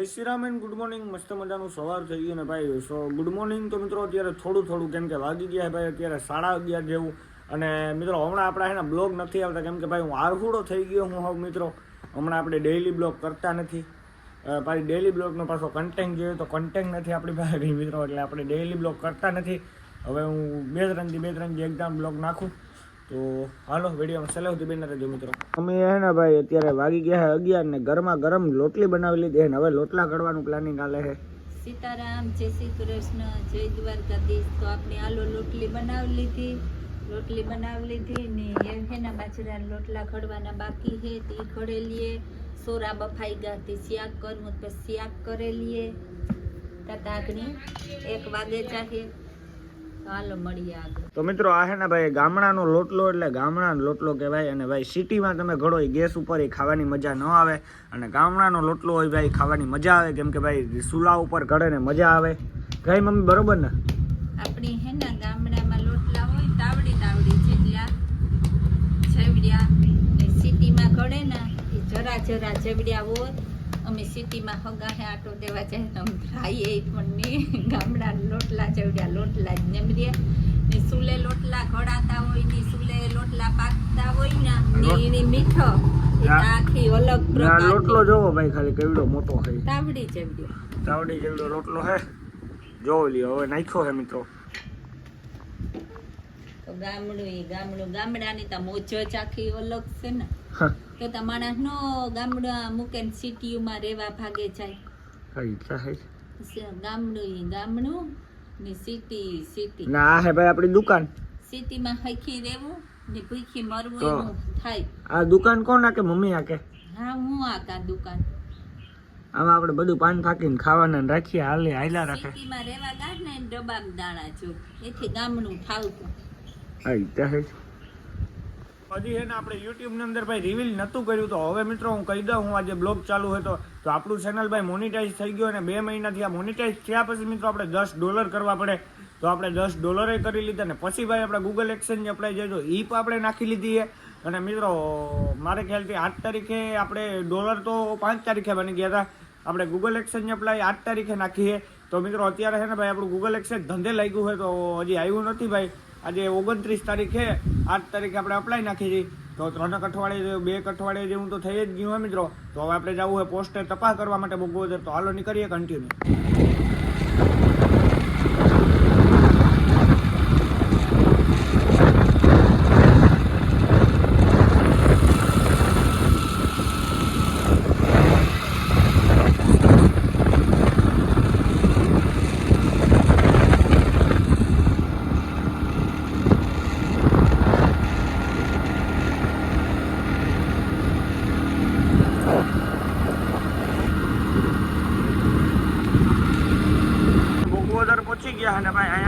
Jai Shri Ram and good morning મસ્ત મજાનું સવાર થઈ ગયું ને ભાઈ. સો ગુડ મોર્નિંગ તો મિત્રો અત્યારે થોડું થોડું, કેમ કે વાગી ગયા ભાઈ, અત્યારે સાડા અગિયાર જેવું. અને મિત્રો, હમણાં આપણા એના બ્લોગ નથી આવતા, કેમ કે ભાઈ હું આરહુડો થઈ ગયો હું હવે મિત્રો. હમણાં આપણે ડેઈલી બ્લોગ કરતા નથી. પાછી ડેઈલી બ્લોગનો પાછો કન્ટેન્ટ જોઈએ તો કન્ટેન્ટ નથી આપણી પાસે, મિત્રો. એટલે આપણે ડેઈલી બ્લોગ કરતા નથી. હવે હું બે ત્રણથી બે ત્રણ એક્ઝામ બ્લોગ નાખું. તો હાલો વિડીયોમાં સલાહ સુધી બેન રહેજો મિત્રો. અમે હે ને ભાઈ અત્યારે વાગી ગયા છે અગિયાર ને ઘરમાં ગરમ લોટલી બનાવી લીધી ને હવે લોટલા ઘડવાનું પ્લાનિંગ હાલે છે સીતારામ જય શ્રી કૃષ્ણ જય દ્વારકાધીશ. તો આપણે આલો લોટલી બનાવી લીધી. રોટલી બનાવી લીધી ને એના બાજરાના લોટલા ખડવાના બાકી છે તે ખડે લીએ સોરા બફાઈ ગયા તે શાક કરવું તો શિયાક કરે લીએ તાકણી એક વાગે ચાહે હાલો મળીએ આગળ. તો મિત્રો આ છે ને ભાઈ ગામડાનો લોટલો એટલે ગામડાનો લોટલો કહેવાય અને ભાઈ સિટીમાં તમે ઘડો એ ગેસ ઉપર એ ખાવાની મજા ન આવે અને ગામડાનો લોટલો હોય ભાઈ ખાવાની મજા આવે. કેમ કે ભાઈ સુલા ઉપર ઘડે ને મજા આવે. કઈ મમ્મી બરોબર ને? આપણી હે ને ગામડામાં લોટલા હોય તાવડી તાવડી જેટલા જેવડ્યા. સિટીમાં ઘડે ને એ જરા જરા જેવડ્યા હોય અમે સિટીમાં હગાહે આટો દેવા જાય ને અમે ખાઈએ પણ નહીં ગામડા લોટલા જેવડ્યા લોટલા જ નમરીએ. ને સુલે લોટલા ઘડાતા હોય ને સુલે લોટલા પાકતા હોય ને એની મીઠો. આખી અલગ પ્રકાર લોટલો જોવો ભાઈ ખાલી કેવડો મોટો છે. તાવડી જેવડ્યો તાવડી જેવડો રોટલો હે જોવો લ્યો હવે નાખ્યો હે મિત્રો. તો ગામડું ગામડું. ગામડાની તો મોજ આખી અલગ છે ને. તો તમારા નો ગામડા મુકેન ને સિટીઓમાં રહેવા ભાગે જાય? ગામડું ગામડું ને સિટી સિટી ના આ હે ભાઈ આપણી દુકાન. સિટીમાં હખી રહેવું ને ભૂખી મરવું. એવું થાય. આ દુકાન કોણ આકે? મમ્મી આકે? હા હું આકા દુકાન. આમાં આપણે બધું પાન ફાકીને ખાવાના રાખીએ હાલે હાલા રાખે. સિટીમાં રહેવા ગાઢ ને ડબ્બામાં દાણા જો. એથી થાવતું હા ઈચ્છા છે હજી છે ને આપણે યુટ્યુબની અંદર ભાઈ રિવીલ નહોતું કર્યું, તો હવે મિત્રો હું કહી દઉં, હું આજે બ્લોગ ચાલુ હતો તો આપણું ચેનલ ભાઈ મોનિટાઈઝ થઈ ગયું અને બે મહિનાથી આ મોનિટાઈઝ થયા પછી મિત્રો આપણે દસ ડોલર કરવા પડે. તો આપણે દસ ડોલરે કરી લીધા ને પછી ભાઈ આપણે ગૂગલ એક્સચેન્જ અપ્લાય જાય તો ઈ પણ આપણે નાખી લીધી છે. અને મિત્રો, મારે ખ્યાલથી આઠ તારીખે આપણે ડોલર તો પાંચ તારીખે બની ગયા હતા. આપણે ગૂગલ એક્સચેન્જ અપ્લાય આઠ તારીખે નાખીએ તો મિત્રો અત્યારે છે ને ભાઈ આપણું ગૂગલ એક્સચેન્જ ધંધે લાગ્યું હોય તો હજી આવ્યું નથી ભાઈ. આજે ઓગણત્રીસ તારીખ આઠ તારીખે આપણે અપ્લાય નાખી છીએ તો ત્રણેક અઠવાડિયે બે અઠવાડિયે જેવું તો થઈ જ ગયું હોય મિત્રો. તો હવે આપણે જવું હોય પોસ્ટે તપાસ કરવા માટે બગોદર તો હાલો નીકળીએ કન્ટિન્યુ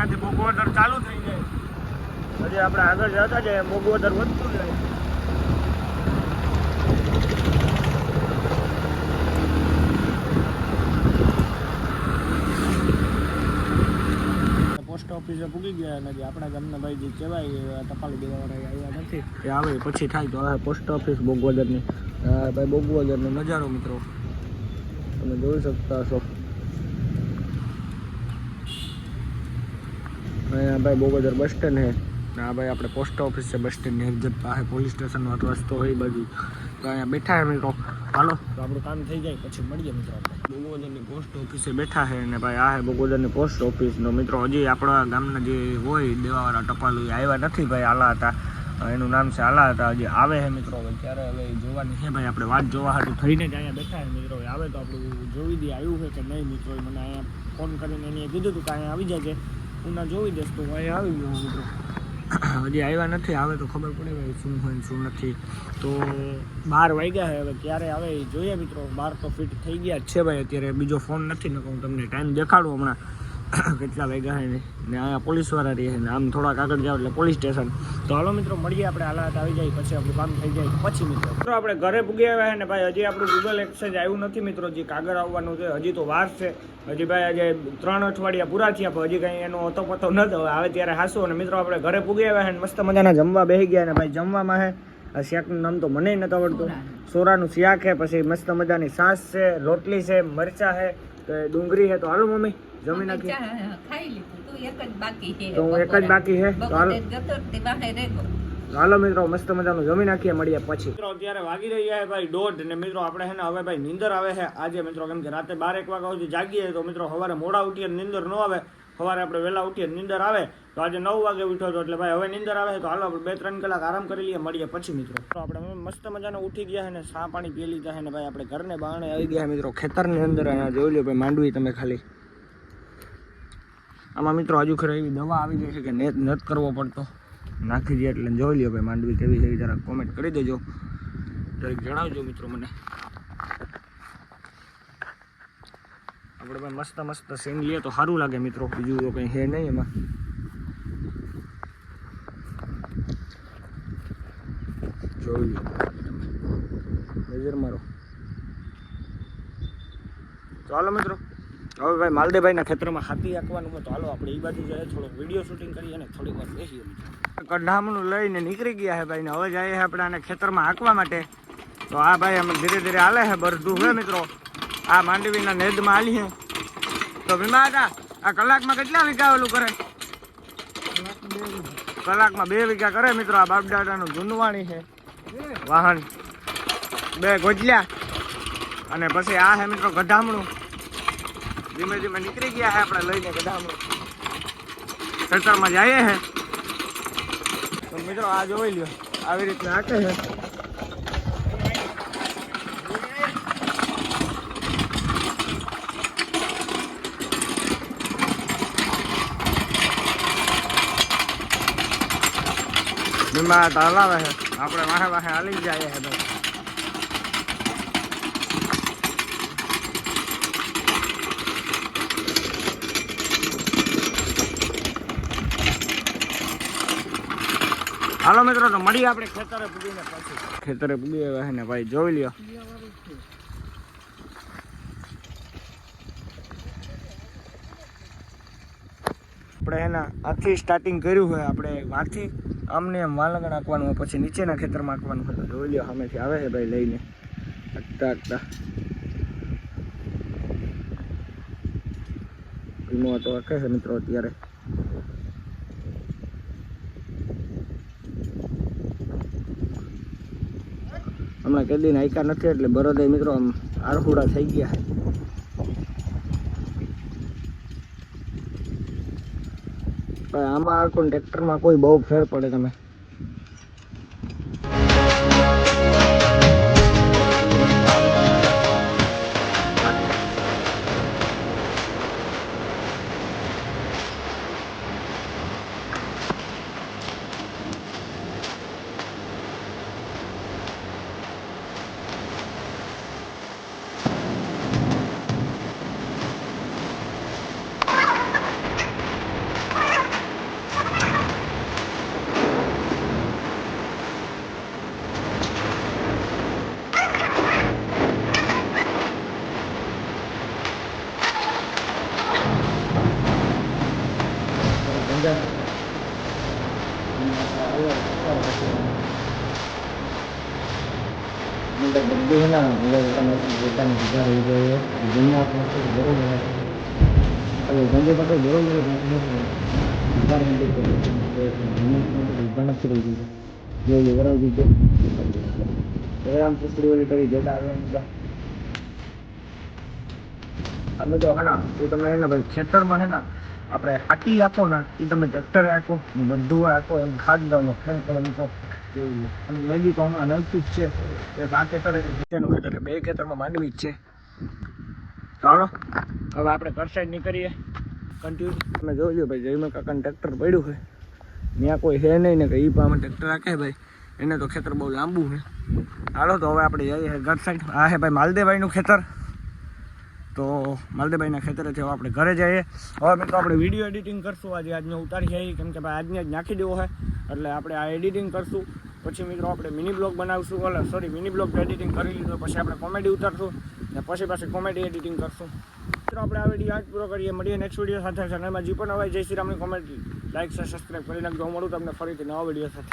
ભાઈ અહીંયાથી ચાલુ થઈ જાય. પછી આપણે આગળ જતા જઈએ બોગવદર વધતું જાય. પોસ્ટ ઓફિસે પૂગી ગયા નથી આપણા ગામના ભાઈ જે કહેવાય ટપાલ દેવાવાળા આવ્યા નથી. એ આવે પછી થાય તો આ પોસ્ટ ઓફિસ બોગવદરની ભાઈ બોગવદરનો નજારો મિત્રો. તમે જોઈ શકતા હશો. અહીંયા ભાઈ બોગદર બસ સ્ટેન્ડ છે ને આ ભાઈ આપણે પોસ્ટ ઓફિસ છે બસ સ્ટેન્ડની એક્ઝેક્ટ પાસે પોલીસ સ્ટેશનનો રસ્તો હોય બાજુ. તો અહીંયા બેઠા છે મિત્રો. હાલો. તો આપણું કામ થઈ જાય, પછી મળીએ મિત્રો બોગોદરની પોસ્ટ ઓફિસે બેઠા છે ને ભાઈ આ છે બોગોદરની પોસ્ટ ઓફિસનો મિત્રો. હજી આપણા ગામના જે હોય દેવાવાળા ટપાલ એ આવ્યા નથી ભાઈ, આલા હતા. એનું નામ છે આલા હતા. હજી આવે છે મિત્રો. હવે ત્યારે હવે જોવાની છે ભાઈ, આપણે વાત જોવા હાટું થઈને જ અહીંયા બેઠા છે મિત્રો. આવે તો આપણું જોઈ દે, આવ્યું છે કે નહીં મિત્રો. મને અહીંયા ફોન કરીને એને કીધું હતું કે અહીંયા આવી જાય હું જોઈ દઈશ તો ભાઈ આવી ગયો મિત્રો. હજી આવ્યા નથી, આવે તો ખબર પડે ભાઈ શું હોય ને શું નથી. તો બાર વાગ્યા છે હવે, ક્યારે આવે જોઈએ મિત્રો. બાર તો ફિટ થઈ ગયા છે ભાઈ, અત્યારે બીજો ફોન નથી ને હું તમને ટાઈમ દેખાડું હમણાં. કેટલા વાગ્યા છે ને? અહીંયા પોલીસવાળા રહે ને, આમ થોડાક આગળ જાવ એટલે પોલીસ સ્ટેશન. તો હાલો મિત્રો, મળીએ આપણે હાલાત આવી જાય, પછી આપણું કામ થઈ જાય, પછી મિત્રો. આપણે ઘરે પૂગી આવ્યા છે ને, ભાઈ, હજી આપણું ગૂગલ એક્સચેન્જ આવ્યું નથી મિત્રો, હજી કાગળ આવવાનું છે, હજી તો વાર છે. હજી ભાઈ, આજે ત્રણ અઠવાડિયા પૂરા થયા, પણ હજી કંઈ એનો હતો પતો ન થયો. આવે ત્યારે હાસો અને મિત્રો, આપણે ઘરે પૂગી આવ્યા છે ને, મસ્ત મજાના જમવા બેસી ગયા ને, ભાઈ, જમવામાં છે આ શાકનું નામ તો મને નથી આવડતું. સોરાનું. શાક છે પછી મસ્ત મજાની સાસ છે, રોટલી છે, મરચા છે તો ડુંગળી છે તો હાલો, મમ્મી. જમી નાખી? ખાઈ લીધું. તું એક જ બાકી છે તો એક જ બાકી છે? તો તે બાહે રેગો. હાલો મિત્રો મસ્ત મજાનું જમી નાખીએ મળીએ પછી. મિત્રો અત્યારે વાગી રહ્યા છે ભાઈ દોઢ ને મિત્રો આપણે છે ને હવે ભાઈ નીંદર આવે છે. આજે મિત્રો કેમ કે રાતે બાર એક વાગ્યા સુધી જાગીએ તો મિત્રો સવારે મોડા ઉઠીએ ને નીંદર ન આવે. સવારે આપણે વહેલા ઉઠીએ નીંદર આવે. તો આજે નવ વાગે ઉઠ્યો હતો એટલે ભાઈ હવે નીંદર આવે તો હાલો આપણે બે ત્રણ કલાક આરામ કરી લઈએ મળીએ પછી મિત્રો. તો આપણે મસ્ત મજાને ઉઠી ગયા છે ને સા પાણી પી લીધા છે ને ભાઈ આપણે ઘરને બહાણે આવી ગયા મિત્રો. ખેતરની અંદર જોઈ લો ભાઈ માંડવી તમે ખાલી. આમાં મિત્રો હજુ ખરે એવી દવા આવી ગઈ છે કે નેત નથી કરવો પડતો. નાખી દઈએ એટલે જોઈ લ્યો ભાઈ માંડવી કેવી છે જરાક કોમેન્ટ કરી દેજો. જરાક જણાવજો મિત્રો મને. આપણે ભાઈ મસ્ત મસ્ત સીન લઈએ તો સારું લાગે મિત્રો. બીજું તો કંઈ હે નહીં એમાં. જોઈ લો નજર મારો. ચાલો મિત્રો. હવે ભાઈ માલદેભાઈના ખેતરમાં હાથી આંકવાનું તો હાલો આપણે એ બાજુ જઈએ થોડોક વીડિયો શૂટિંગ કરીએ અને થોડીક વાર બેસીએ કઢામણું લઈને નીકળી ગયા છે ભાઈ ને હવે જઈએ છે આપણે આને ખેતરમાં હાંકવા માટે. તો આ ભાઈ અમે ધીરે ધીરે હાલે છે બરધું હોય મિત્રો. આ માંડવીના નેદમાં હાલી છે તો ભીમા હતા આ કલાકમાં કેટલા વીઘા ઓલું કરે? કલાકમાં બે વીઘા કરે મિત્રો, આ બાપદાદાનું જૂનવાણી છે વાહન. બે ગોજલ્યા. અને પછી આ છે મિત્રો ગધામણું ધીમે ધીમે નીકળી ગયા છે આપણે લઈને ગધામણું ખેતરમાં જઈએ છે તો મિત્રો, આ જોઈ લ્યો, આવી રીતના આકે છે બીમાર તો હલાવે છે આપણે વાહે વાહે હાલી જાય છે ભાઈ. હાલો મિત્રો, તો મળીએ આપણે ખેતરે પૂગીને પાછું. ખેતરે પૂગી આવ્યા ને ભાઈ, જોઈ લ્યો. આપણે એના આથી સ્ટાર્ટિંગ કર્યું હોય આપણે વાથી. આમને એમ વાલંગણ નાખવાનું હોય, પછી નીચેના ખેતરમાં નાખવાનું હોય જોઈ લ્યો, સામેથી આવે છે ભાઈ લઈને. આટતા આટતા ધીમો તો આખે છે મિત્રો અત્યારે. હમણાં કેદી નાયકા નથી, એટલે બરોદય મિત્રો આમ આરહુડા થઈ ગયા. આમાં આખું ટ્રેક્ટરમાં કોઈ બહુ ફેર પડે તમે? અમે તો હા એ તમે એને ભાઈ ખેતરમાં છે ને, આપણે હાટી આપો ને એ તમે ટ્રેક્ટર આપો બધું આપો એમ ખાદ દો ફેર કરો એવું અને લગી તો હમણાં નલતું જ છે. એ ખેતર એક નીચેનું બે ખેતરમાં માંડવી જ છે. ચાલો, હવે આપણે કરસાઈડ નીકળીએ. કન્ટિન્યુ તમે જોઈ લો ભાઈ જયમાં કાકાને ટ્રેક્ટર પડ્યું હોય ત્યાં કોઈ છે નહીં ને કે એ પામાં ટ્રેક્ટર રાખે ભાઈ. એને તો ખેતર બહુ લાંબુ છે. હાલો તો હવે આપણે જઈએ ઘર સાઈડ આ હે ભાઈ માલદેભાઈનું ખેતર. તો માલદેભાઈના ખેતરે છે આપણે ઘરે જઈએ. હવે મિત્રો આપણે વીડિયો એડિટિંગ કરશું. આજે આજનો ઉતારી જઈએ કેમ કે ભાઈ આજને જ નાખી દેવો હોય એટલે આપણે આ એડિટિંગ કરશું. પછી મિત્રો આપણે મિની બ્લોગ બનાવશું. ઓલા સોરી મિની બ્લોગ એડિટિંગ કરી લીધું. પછી આપણે કોમેડી ઉતારશું. ને પછી પાછી કોમેડી એડિટિંગ કરશું. મિત્રો, આપણે આ વીડિયો આજ પૂરો કરીએ. મળીએ નેક્સ્ટ વીડિયો સાથે. ચેનલમાં જે પણ હવે જય શ્રી રામની કોમેડી લાઈક છે સબસ્ક્રાઈબ કરી નાખજો. હું મળું તમને ફરીથી નવા વીડિયો સાથે.